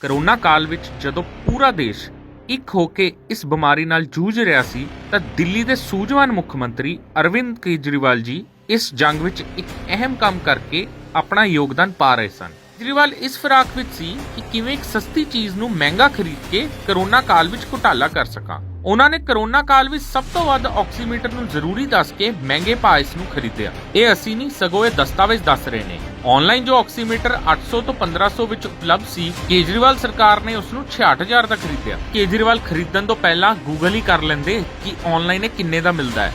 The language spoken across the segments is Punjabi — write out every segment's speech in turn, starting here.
ਕਰੋਨਾ ਕਾਲ ਵਿੱਚ ਜਦੋਂ ਪੂਰਾ ਦੇਸ਼ ਇੱਕ ਹੋ ਕੇ ਇਸ ਬਿਮਾਰੀ ਨਾਲ ਜੂਝ ਰਿਹਾ ਸੀ, ਤਾਂ ਦਿੱਲੀ ਦੇ ਸੂਝਵਾਨ ਮੁੱਖ ਮੰਤਰੀ ਅਰਵਿੰਦ ਕੇਜਰੀਵਾਲ ਜੀ ਇਸ ਜੰਗ ਵਿੱਚ ਇੱਕ ਅਹਿਮ ਕੰਮ ਕਰਕੇ ਆਪਣਾ ਯੋਗਦਾਨ ਪਾ ਰਹੇ ਸਨ। ਕੇਜਰੀਵਾਲ ਇਸ ਫਰਾਕ ਵਿੱਚ ਸੀ ਕਿ ਕਿਵੇਂ ਇੱਕ ਸਸਤੀ ਚੀਜ਼ ਨੂੰ ਮਹਿੰਗਾ ਖਰੀਦ ਕੇ ਕਰੋਨਾ ਕਾਲ ਵਿੱਚ ਘੁਟਾਲਾ ਕਰ ਸਕਾਂ। ਉਹਨਾਂ ਨੇ ਕਰੋਨਾ ਕਾਲ ਵਿੱਚ ਸਭ ਤੋਂ ਵੱਧ ਆਕਸੀਮੀਟਰ ਨੂੰ ਜ਼ਰੂਰੀ ਦੱਸ ਕੇ ਮਹਿੰਗੇ ਭਾਅ ਇਸ ਨੂੰ ਖਰੀਦਿਆ। ਇਹ ਅਸੀਂ ਨਹੀਂ, ਸਗੋਂ ਇਹ ਦਸਤਾਵੇਜ਼ ਦੱਸ ਰਹੇ ਨੇ। ਆਨਲਾਈਨ ਜੋ ਆਕਸੀਮੀਟਰ 800 ਤੋਂ 1500 ਵਿੱਚ ਉਪਲਬਧ ਸੀ, ਕੇਜਰੀਵਾਲ ਸਰਕਾਰ ਨੇ ਉਸ ਨੂੰ 66000 ਦਾ ਖਰੀਦਿਆ। ਕੇਜਰੀਵਾਲ ਖਰੀਦਣ ਤੋਂ ਪਹਿਲਾਂ ਗੂਗਲ ਹੀ ਕਰ ਲੈਂਦੇ ਕਿ ਆਨਲਾਈਨ ਇਹ ਕਿੰਨੇ ਦਾ ਮਿਲਦਾ ਹੈ।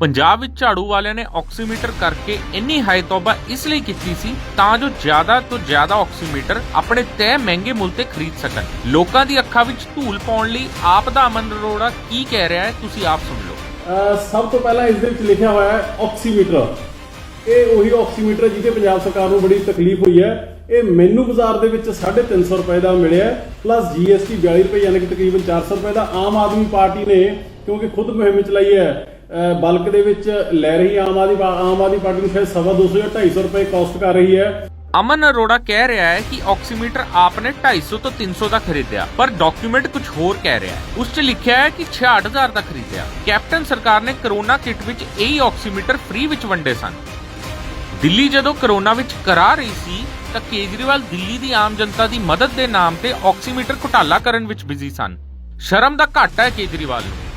ਪੰਜਾਬ ਵਿੱਚ ਝਾੜੂ ਵਾਲਿਆਂ ਨੇ ਆਕਸੀਮੀਟਰ ਕਰਕੇ ਇੰਨੀ ਹਾਈ ਤੌਬਾ ਇਸ ਲਈ ਕੀਤੀ ਸੀ ਤਾਂ ਜੋ ਜ਼ਿਆਦਾ ਤੋਂ ਜ਼ਿਆਦਾ ਆਕਸੀਮੀਟਰ ਆਪਣੇ ਤੈਅ ਮਹਿੰਗੇ ਮੁੱਲ ਤੇ ਖਰੀਦ ਸਕਣ। ਲੋਕਾਂ ਦੀ ਅੱਖਾਂ ਵਿੱਚ ਧੂਲ ਪਾਉਣ ਲਈ ਆਪ ਦਾ ਅਮਨ ਅਰੋੜਾ ਕੀ ਕਹਿ ਰਿਹਾ ਹੈ, ਤੁਸੀਂ ਆਪ ਸੁਣ ਲਓ। ਸਭ ਤੋਂ ਪਹਿਲਾਂ ਇਸ ਦੇ ਵਿੱਚ ਲਿਖਿਆ ਹੋਇਆ ਹੈ ਆਕਸੀਮੀਟਰ। ਇਹ ਉਹੀ ਆਕਸੀਮੀਟਰ ਜਿਹਦੇ ਪੰਜਾਬ ਸਰਕਾਰ ਨੂੰ ਬੜੀ ਤਕਲੀਫ ਹੋਈ ਹੈ। ਇਹ ਮੈਨੂੰ ਬਾਜ਼ਾਰ ਦੇ ਵਿੱਚ 350 ਰੁਪਏ ਦਾ ਮਿਲਿਆ ਪਲੱਸ GST 42 ਰੁਪਏ ਯਾਨੀ ਕਿ ਤਕਰੀਬਨ 400 ਰੁਪਏ ਦਾ ਆਮ ਆਦਮੀ ਪਾਰਟੀ ਨੇ ਕਿਉਂਕਿ ਖੁਦ ਮੁਹਿੰਮ ਚਲਾਈ ਹੈ। ਬਲਕ ਦੇ ਵਿੱਚ ਲੈ ਰਹੀ ਆਮ ਆਦਮੀ ਆਮ ਆਦਮੀ ਪਾਰਟੀ ਨੂੰ ਸ਼ਾਇਦ ਸਵਾ 200 250 ਰੁਪਏ ਕਾਸਟ ਕਰ ਰਹੀ ਹੈ। ਅਮਨ ਅਰੋੜਾ ਕਹਿ ਰਿਹਾ ਹੈ ਕਿ ਆਕਸੀਮੀਟਰ ਆਪਨੇ 250 ਤੋਂ 300 ਦਾ ਖਰੀਦਿਆ, ਪਰ ਡਾਕੂਮੈਂਟ ਕੁਝ ਹੋਰ ਕਹਿ ਰਿਹਾ ਹੈ। ਉਸ 'ਚ ਲਿਖਿਆ ਹੈ ਕਿ 66000 ਦਾ ਖਰੀਦਿਆ। ਕੈਪਟਨ ਸਰਕਾਰ ਨੇ ਕਰੋਨਾ ਕਿਟ ਵਿੱਚ ਇਹੀ ਆਕਸੀਮੀਟਰ ਫ੍ਰੀ ਵਿੱਚ ਵੰਡੇ ਸਨ। ਦਿੱਲੀ ਜਦੋਂ ਕਰੋਨਾ ਵਿੱਚ ਕਰਾ ਰਹੀ ਸੀ, ਤਾਂ ਕੇਜਰੀਵਾਲ ਦਿੱਲੀ ਦੀ ਆਮ ਜਨਤਾ ਦੀ ਮਦਦ ਦੇ ਨਾਮ ਤੇ ਆਕਸੀਮੀਟਰ ਘੁਟਾਲਾ ਕਰਨ ਵਿੱਚ ਬਿਜ਼ੀ ਸਨ। ਸ਼ਰਮ ਦਾ ਘਾਟਾ ਹੈ ਕੇਜਰੀਵਾਲ ਨੂੰ।